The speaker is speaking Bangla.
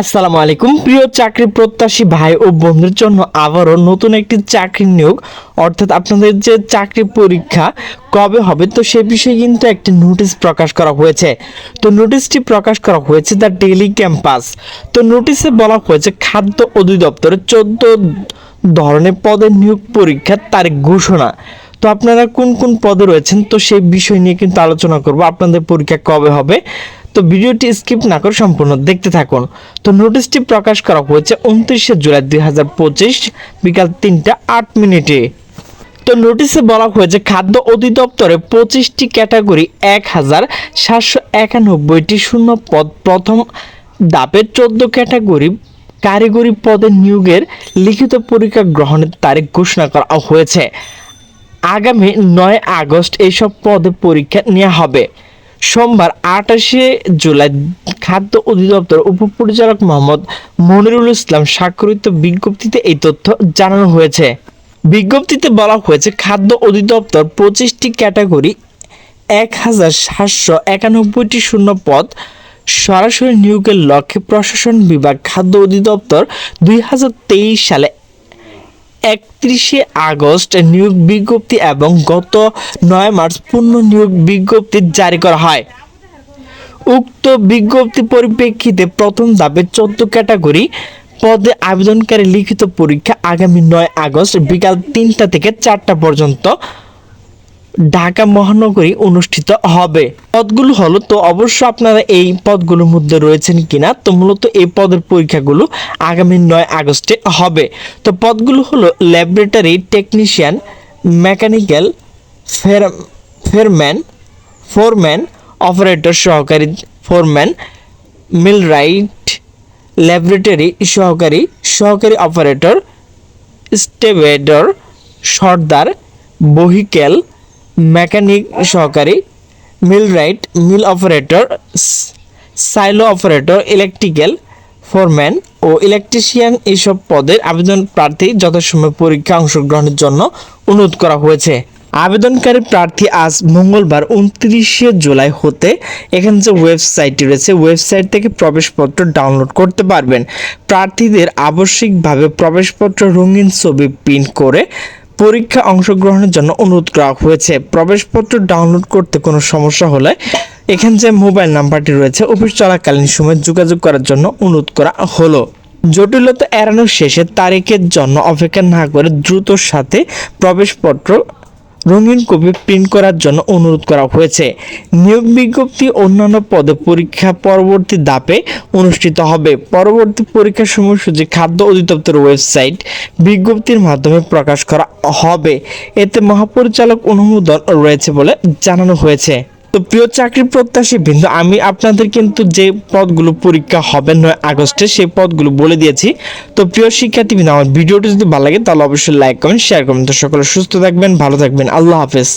আসসালামু আলাইকুম। প্রিয় চাকরি প্রত্যাশী ভাই ও বন্ধুর জন্য আবারও নতুন একটি চাকরি নিয়োগ। অর্থাৎ আপনাদের যে চাকরি পরীক্ষা কবে হবে, তো সে বিষয়ে কিন্তু একটি নোটিশ প্রকাশ করা হয়েছে। তো নোটিশটি প্রকাশ করা হয়েছে দ্য ডেইলি ক্যাম্পাস। তো নোটিশে বলা হয়েছে, খাদ্য অধিদপ্তরের চোদ্দ ধরনের পদের নিয়োগ পরীক্ষার তারিখ ঘোষণা। তো আপনারা কোন কোন পদে রয়েছেন, তো সেই বিষয় নিয়ে কিন্তু আলোচনা করব। আপনাদের পরীক্ষা কবে হবে তো ভিডিওটি স্কিপ না করে সম্পূর্ণ দেখতে থাকুন। তো নোটিশটি প্রকাশ করা হয়েছে উনত্রিশে জুলাই দুই হাজার পঁচিশ বিকাল তিনটা আট মিনিটে। তো নোটিশে বলা হয়েছে, খাদ্য অধিদপ্তরে পঁচিশটি ক্যাটাগরি এক হাজার সাতশো একানব্বইটি শূন্য পদ প্রথম দাপের চোদ্দ ক্যাটাগরি কারিগরি পদে নিয়োগের লিখিত পরীক্ষা গ্রহণের তারিখ ঘোষণা করা হয়েছে। আগামী নয় আগস্ট এইসব পদে পরীক্ষা নেওয়া হবে। সোমবার আঠাশে জুলাই খাদ্য অধিদপ্তর উপপরিচালক মোহাম্মদ মনিরুল ইসলাম স্বাক্ষরিত বিজ্ঞপ্তিতে এই তথ্য জানানো হয়েছে। বিজ্ঞপ্তিতে বলা হয়েছে, খাদ্য অধিদপ্তর পঁচিশটি ক্যাটাগরি এক হাজার সাতশো একানব্বইটি শূন্য পদ, সরাসরি নিয়োগের লক্ষ্যে প্রশাসন বিভাগ খাদ্য অধিদপ্তর দুই হাজার তেইশ সালে একত্রিশে আগস্ট নিয়োগ বিজ্ঞপ্তি এবং গত নয় মার্চ পূর্ণ নিয়োগ বিজ্ঞপ্তি জারি করা হয়। উক্ত বিজ্ঞপ্তি পরিপ্রেক্ষিতে প্রথম ধাপে চোদ্দ ক্যাটাগরি পদে আবেদনকারী লিখিত পরীক্ষা আগামী নয় আগস্ট বিকাল তিনটা থেকে চারটা পর্যন্ত ঢাকা মহানগরী অনুষ্ঠিত হবে। পদগুলো হলো, তো অবশ্য আপনারা এই পদগুলোর মধ্যে রয়েছেন কিনা, তো মূলত এই পদের পরীক্ষাগুলো আগামী নয় আগস্টে হবে। তো পদগুলো হলো, ল্যাবরেটরি টেকনিশিয়ান, মেকানিক্যাল ফের, ফেরম্যান, ফোরম্যান, অপারেটর সহকারী ফোরম্যান, মিলরাইট, ল্যাবরেটরি সহকারী সহকারী অপারেটর স্টেভেডর সর্দার বহিক্যাল মেকানিক সহকারী, millwright, mill operator, silo operator, electrical foreman ও ইলেকট্রিশিয়ান এইসব পদের আবেদন প্রার্থী যথাসময় পরীক্ষা অংশগ্রহণের জন্য অনুরোধ করা হয়েছে। আবেদনকারী প্রার্থী আজ মঙ্গলবার উনত্রিশে জুলাই হতে এখানে যে ওয়েবসাইটটি রয়েছে, ওয়েবসাইট থেকে প্রবেশপত্র ডাউনলোড করতে পারবেন। প্রার্থীদের আবশ্যিকভাবে প্রবেশপত্র রঙিন ছবি প্রিন্ট করে পরীক্ষা অংশগ্রহণের জন্য অনুরোধ করা হয়েছে। প্রবেশপত্র ডাউনলোড করতে কোনো সমস্যা হলে এখানে যে মোবাইল নাম্বারটি রয়েছে, অফিস চলাকালীন সময় যোগাযোগ করার জন্য অনুরোধ করা হলো। জটিলতা এড়ানোর শেষে তারিখের জন্য অপেক্ষা না করে দ্রুত সাথে প্রবেশপত্র রঙিন কপি প্রিন্ট করার জন্য অনুরোধ করা হয়েছে। নিয়োগ বিজ্ঞপ্তি অন্যান্য পদে পরীক্ষা পরবর্তী ধাপে অনুষ্ঠিত হবে। পরবর্তী পরীক্ষার সময়সূচি খাদ্য অধিদপ্তর ওয়েবসাইট বিজ্ঞপ্তির মাধ্যমে প্রকাশ করা হবে। এতে মহাপরিচালক অনুমোদন রয়েছে বলে জানানো হয়েছে। তো প্রিয় চাকরি প্রত্যাশী বিন্দু, আমি আপনাদের কিন্তু যে পদগুলো পরীক্ষা হবে নয় আগস্টে, সেই পদগুলো বলে দিয়েছি। তো প্রিয় শিক্ষার্থী বিন্দু, আমার ভিডিওটি যদি ভালো লাগে, তাহলে অবশ্যই লাইক কমেন্ট শেয়ার করবেন। তো সকলে সুস্থ থাকবেন, ভালো থাকবেন। আল্লাহ হাফেজ।